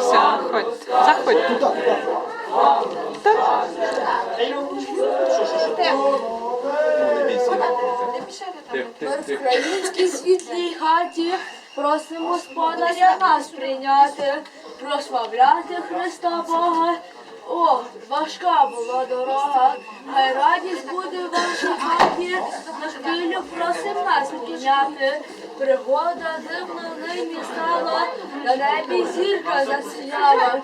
Заходьте. Заходьте. Ми в українській світлій хаті просимо господаря нас прийняти, прославляти Христа Бога. О, важка була дорога, хай радість буде в вашій хаті, на хвилю просим нас підняти. Пригода дивна нині стала, на небі зірка засіяла,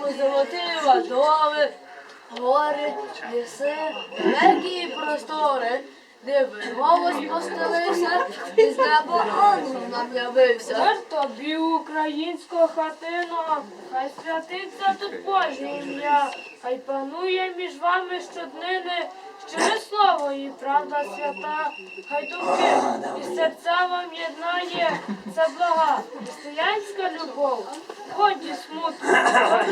позолотила доли, гори, ліси, далекі простори. Дивий голос постелився, і з неба ангел нам явився. Мир тобі, українська хатино, хай святиться тут Боже ім'я, хай панує між вами щоднини, щире слово і правда свята, хай думки і серця вам єднає, це блага, християнська любов, годі смутку,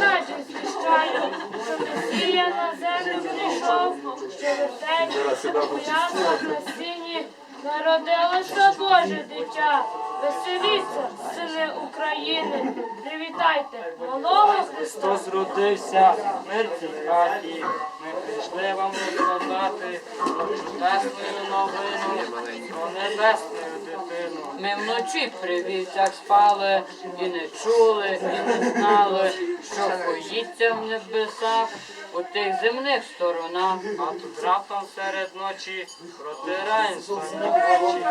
радість звіщаю, що Месія на землю прийшов, що вертень, поясах на сіні, Народилося Боже дитя, веселіться, сини України, привітайте малого Христа. Христос родився, мир цій хаті. Ми прийшли вам розказати про чудесну новину, про небесну дитину. Ми вночі при вівцях спали і не чули, і не знали, що боїться в небесах у тих земних сторонах. А тут раптом серед ночі протирає сонні очі,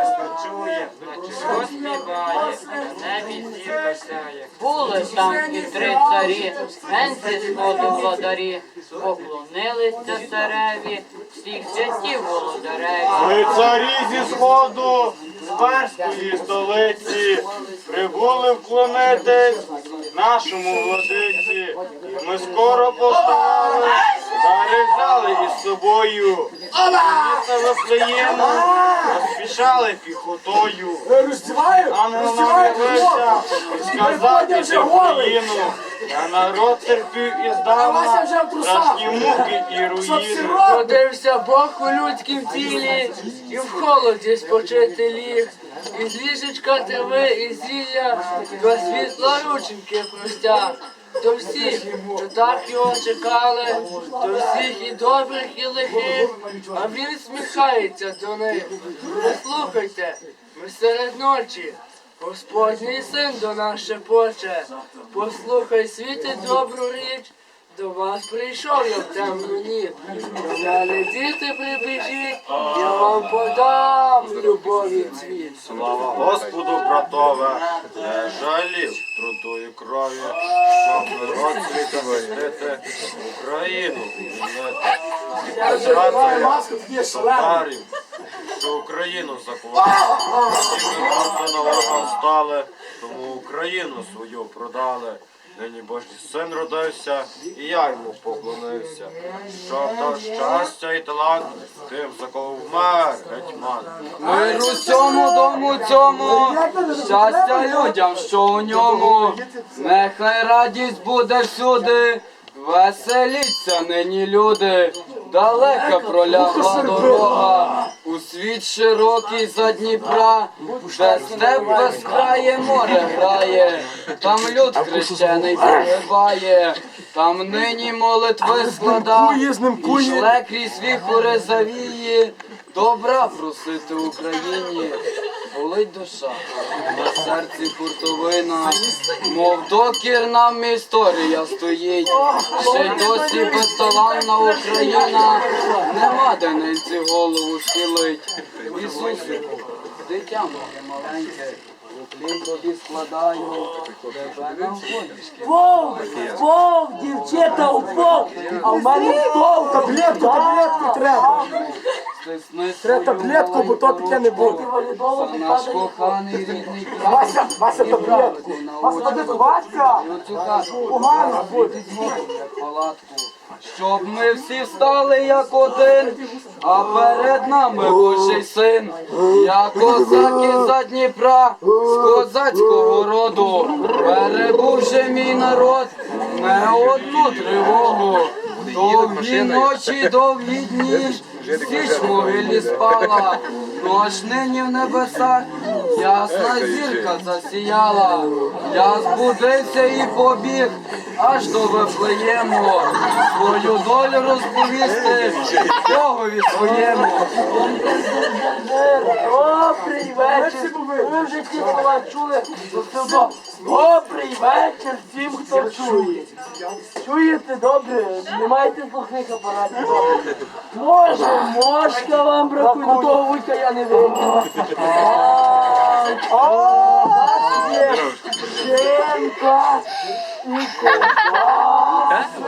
чує, наче що співає, на небі зірка сяє. Були там і три царі, генці сходу владарі, поклонилися цареві, всіх святів володареві. Ми царі зі сходу, з перської столиці, прибули вклонитись нашому владиці. Ми скоро поставали, взяли із собою. Місце Вифлеєму поспішали піхотою. Роздіваю? Ангел нам явився і сказав під Україну. Я народ терпів і здавна, страшні муки і руїни. Родився Бог у людськім тілі, і в холоді спочити ліг. Із ліжечка трави і зілля, два світла рученьки простяг. До всіх, що так його чекали, до всіх і добрих, і лихих, а він сміхається до них. Послухайте, ми серед ночі, Господній син до нас шепоче. Послухай світи добру річ, до вас прийшов я в темну ніч. Взяли діти прибіжіть, я вам подам любові цвіт. Слава Господу, братове, не жалів труду і крові, щоб народ свій захистити Україну. Татарів, що Україну заховали. І ми просто на ворогам стали, тому Україну свою продали. Нині Божий син родився, і я йому поклонився. Щоб то щастя і талант, тим, за кого вмер гетьман. Мир у цьому дому цьому, щастя людям, що у ньому. Нехай радість буде всюди, веселіться нині люди. Далека пролягла дорога, у світ широкий за Дніпра, де степ безкрає море грає, там люд хрещений загибає, там нині молитви складав, і шле крізь віхори завіє, добра просити Україні. Болить душа, на серці хуртовина, мов докір нам історія стоїть, ще й досі безталанна Україна, нема де ненці голову схилить. Ісусику, дитя моє маленьке, уклін тобі складаю, тебе на. Вовк, вовк, дівчата, упов, а в мене вовк, таблетку, таблетку треба. Треба таблетку, бо то таке не буде. Наш коханий рідний край. Вася, Вася, таблетку. Вася, таблетку, Вася. І оцю хату Погано буде. як палатку. Щоб ми всі стали як один, а перед нами Божий син, як козаки за Дніпра, з козацького роду, перебувши мій народ, не одну тривогу. Довгі ночі, довгі дні, січ могилі спала, нож нині в небесах, Ясна зірка засіяла, я збудився і побіг аж до Вифлеєму, свою долю розповісти Богові своєму. Добрий вечір. Ви вже ті слова чули. то. Добрий вечір всім, хто чує. Чуєте добре? Не маєте слухних апаратів. Може, мошка вам бракує, до того вуйка я не вийду. О, нас є Женка і ковбаси.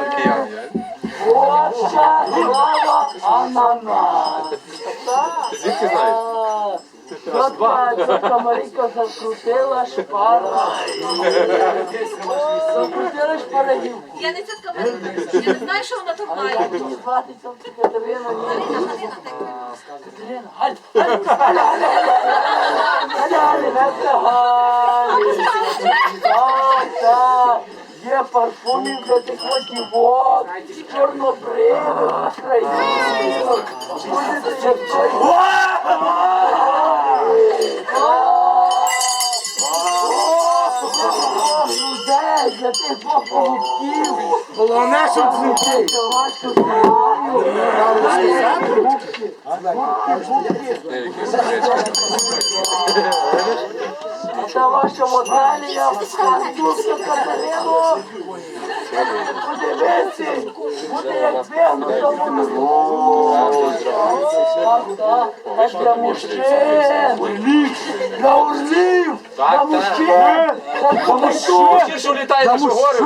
Боча, слава, ананас. Звідки знаєш? Тетка Марійка закрутила шпару. Закрутила шпарагівку. Я не тітка Марина. Я не знаю, що вона тут має. Так. Катерина. Галь, Галь. Є парфумів для тих дівок, чорнобривих, українських. Будете це двох голубків. Головне, щоб звідти. Це ваша Наталія, Кастуся Катерину. Подивися, буде як вигнуто Так для мужчин. Для орлів. Для мужчин. Для мужчин. що літає нашу гору.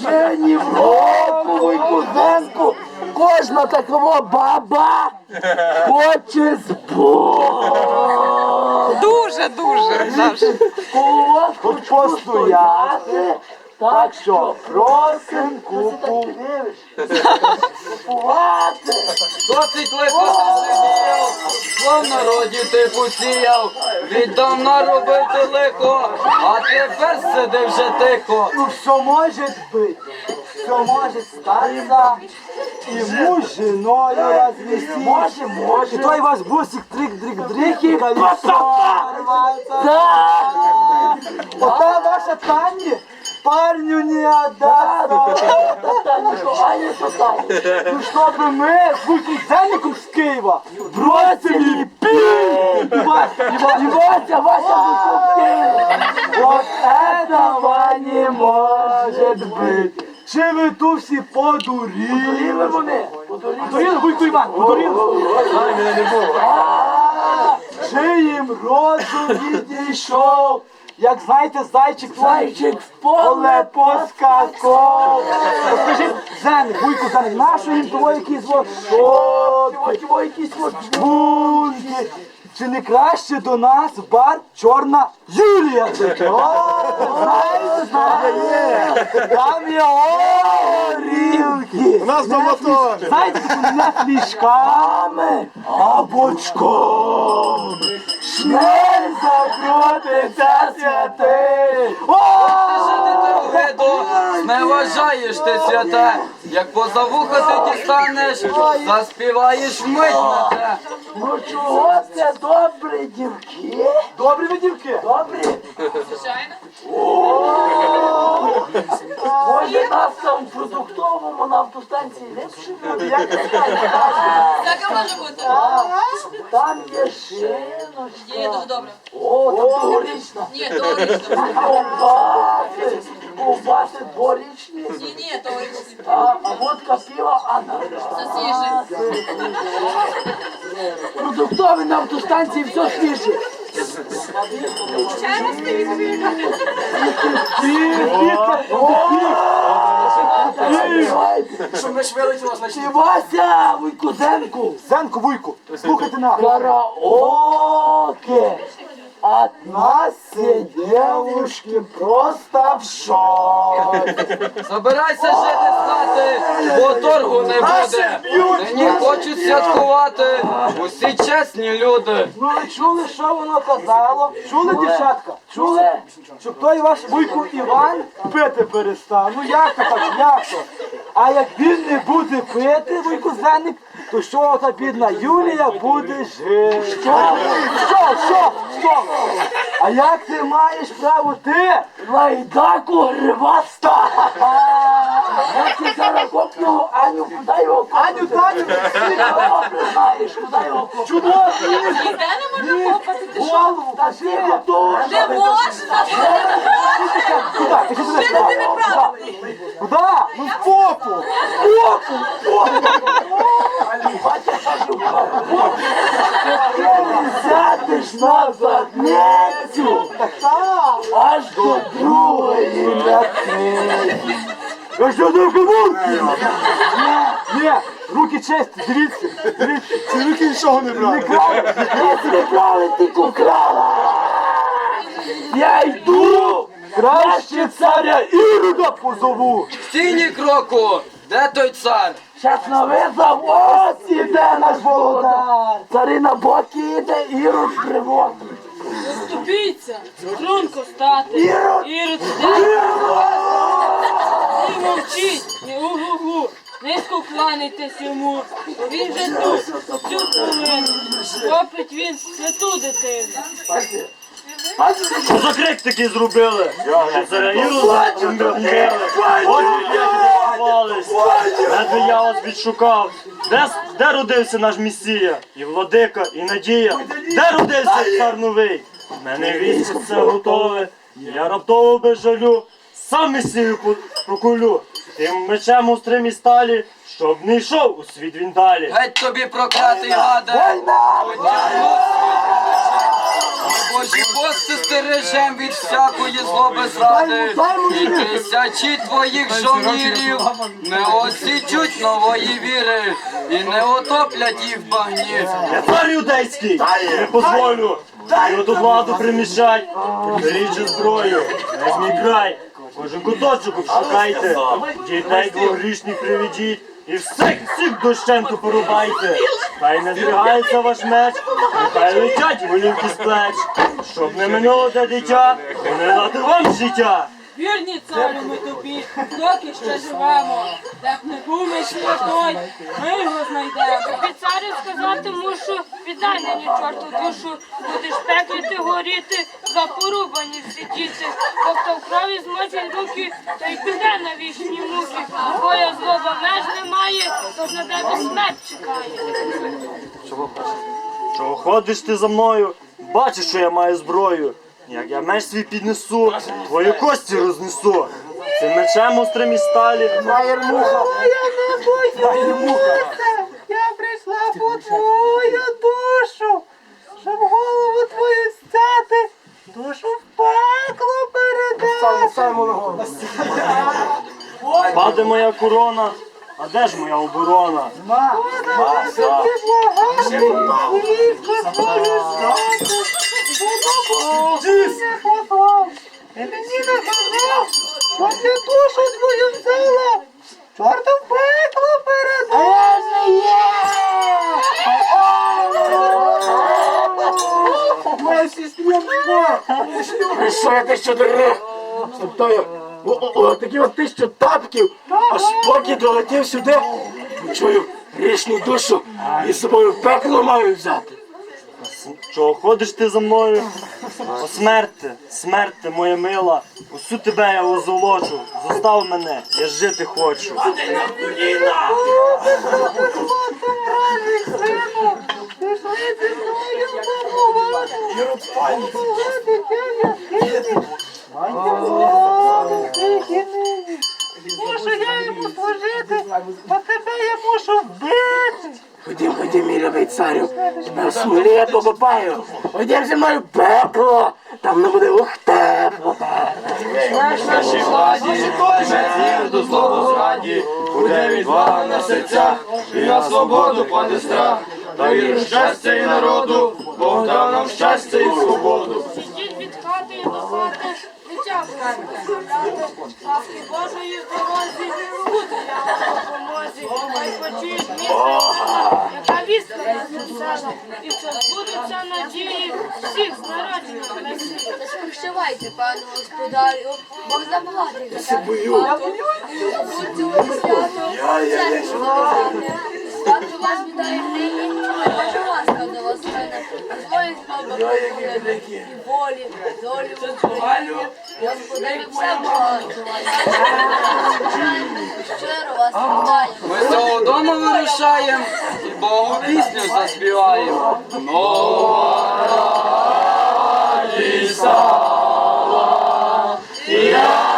Мені в року, кузенку, кожна такова баба хоче з Богом. Дуже, дуже. завжди. Колодку постояти, так що просим купувати. Досить лихо ти сидів, слав народі ти посіяв, віддавна робити лихо, а тепер сиди вже тихо. Ну все може бути, все може статися. І муж з жіною розвести. Може, може. І той ваш бусик трик-дрик-дрик і колесо. Так. Ота ваша Таня парню не отдаст. Ну чтобы мы с Букизенником с Киева бросили пить. И Вася, и Вася, Вася Буков Киева. Вот этого не может быть. Чи ви тут всі подуріли? Подуріли вони. Подуріли, Вуйко Іван, подуріли. А, Чи їм розум відійшов? Як знаєте, зайчик зайчик в поле поскакав. Скажіть, Зен, вуйку Зен, нащо їм того якісь якісь вот бунки? Чи не краще до нас в бар чорна Юлія зайде? О, знаєте, знаєте, там є горілки. У нас дома теж. Знаєте, тут не флішками, а бочком. Шнель закрутиться святий. О! Жити не вважаєш ти святе, як поза вуха ти дістанеш, заспіваєш вмить на те. Ну чого це добрі дівки? Добрі ви дівки? Добрі. Звичайно. Може нас там в продуктовому на автостанції ліпше буде? Як скажете? Так може бути. Там є шиночка. Є дуже добре. О, там дворічна. Ні, тогорічно. Ковбаси. Ковбаси дворічні. Ні, ні, тогорічно. А, а водка пива, а на Це свіже. Продуктовий на автостанції все свіже. Чай розпивіть. Щоб не швеличило, значить. Вася, вуйку, Зенку. Зенку, вуйку, слухайте на. Караоке. От нас все девушки просто в шоке. Забирайся жити з хати, бо торгу не буде. Нині хочуть святкувати усі чесні люди. Ну ви чули, що воно казало? Чули, дівчатка? Чули? Щоб той ваш вуйку Іван пити перестав. Ну як то так, як то? А як він не буде пити, вуйку Зенник, то що та бідна Юлія буде жити? Що? Що? Що? Що? А як ти маєш право ти? Лайдаку гриваста! Я ти зараз копну Аню, куди його Аню, Таню, знаєш, куди його копну? Чудово! Ніде не можна копати, ти що? Голову, та ти готова! Не можна, Куди? Ти що туди ти стала? неправильний. Куди? Ну в попу! В попу! В попу! Сядеш на задницю! Аж до другої ляти! Я що до комунки? Ні, руки чисті, дивіться, дивіться. Ці руки нічого не брали. Не крали, не крали, ти кукрала! Я йду! Краще царя Ірода позову! Стійні кроку! Де той цар? Щас навизав, ось іде наш володар! Царина боки іде, Ірод приводить! Ступіться. Струнко стати. Ірод! Ірод іде. І мовчіть, і угу-гу. Низько кланяйтесь йому, бо він же тут, цю хвилину. Хопить він святу дитину. Що за крик такий зробили? Що Ірода вмили? Ось. Ледве я вас відшукав. Де, де родився наш Месія? І владика, і надія. Де родився цар новий? В Мене військо все готове. Я раптово без жалю. Сам Месію по- прокулю. Тим мечем острим і сталі, щоб не йшов у світ він далі. Геть тобі проклятий гаде! Божі пости стережем від всякої злоби зради. І тисячі твоїх жовнірів не осічуть нової віри і не отоплять їх в багні. Я цар юдейський, не позволю. Його тут владу приміщать, беріть же зброю, весь мій край. Кожен куточок обшукайте, дітей двогрішних приведіть. І всіх, всіх дощенту порубайте. Хай не зрігається ваш меч, нехай летять голівки з плеч. Щоб не минуло те дитя, не дати вам життя. Вірні царю ми тобі, доки ще живемо. Де б не був ми святой, ми його знайдемо. Тобі царю сказати мушу, віддай нині чорту душу. Будеш в пеклі ти горіти, за порубані всі діти. Бо хто в крові змочить руки, то й піде на вічні муки. Твоя злоба меж немає, тож на тебе смерть чекає. Чого ходиш ти за мною? Бачиш, що я маю зброю. Як я меч свій піднесу, твої кості рознесу. Цим мечем острим і сталі. Майер муха! Майер муха! Я прийшла по твою душу, щоб голову твою стяти, душу в пекло передати. Паде моя корона, а де ж моя оборона? Ти благаю, військо твою стати, буду не мені наказав, що ти душу твою взяла, чорту в пекло. Моя сестренка! Що я тисячу дерев? Такі от тисячу тапків, аж поки долетів сюди, чую грішну душу і з собою в пекло маю взяти. Чого ходиш ти за мною? О смерти, смерти, моя мила, усю тебе я озолочу. Зостав мене, я жити хочу. Пішли зі мною побувати. Побувати тя яскині. О, тихі нині. Мушу я йому служити, а тебе я мушу вбити. Ходім, ходім, мій любий царю, тебе смолі я покопаю. Ходім зі мною пекло, там не буде ух тепло. Нашій владі, і до злому зраді, буде відвага на серцях, і на свободу паде страх. Та віру щастя і народу, Бог дав нам щастя і свободу. Сидіть від хати і до хати, ласки Божої дорозі, бути я в допомозі, хай почують місце, яка вістка нас весела, і в час будуться надії всіх з народження на світ. Прощавайте, пане господарю, Бог забагатий за хату. Будьте у свято, щастя Як же вас вітає нині, Божа ласка до вас мене, твоїх добрих і волі, долі України. Господи, все. Щиро вас вітаю. Ми з цього дому вирушаємо і Богу пісню заспіваємо. Майте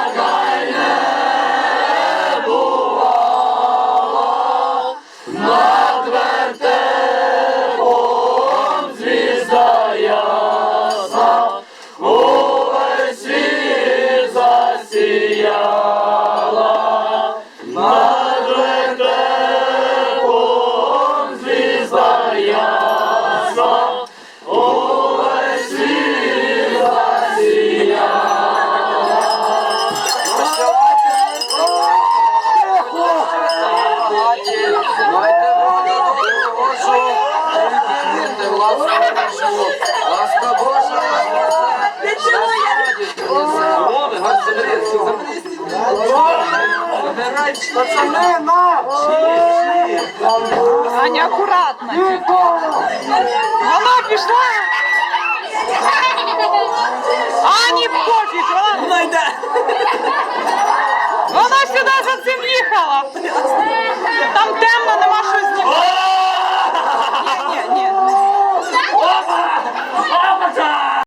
Пацани, на! Аня, акуратно. Вона пішла. Ані пофіг, вона йде. Вона сюди за цим їхала. Там темно, нема що знімати. Ні, ні, ні. Опа! Опа!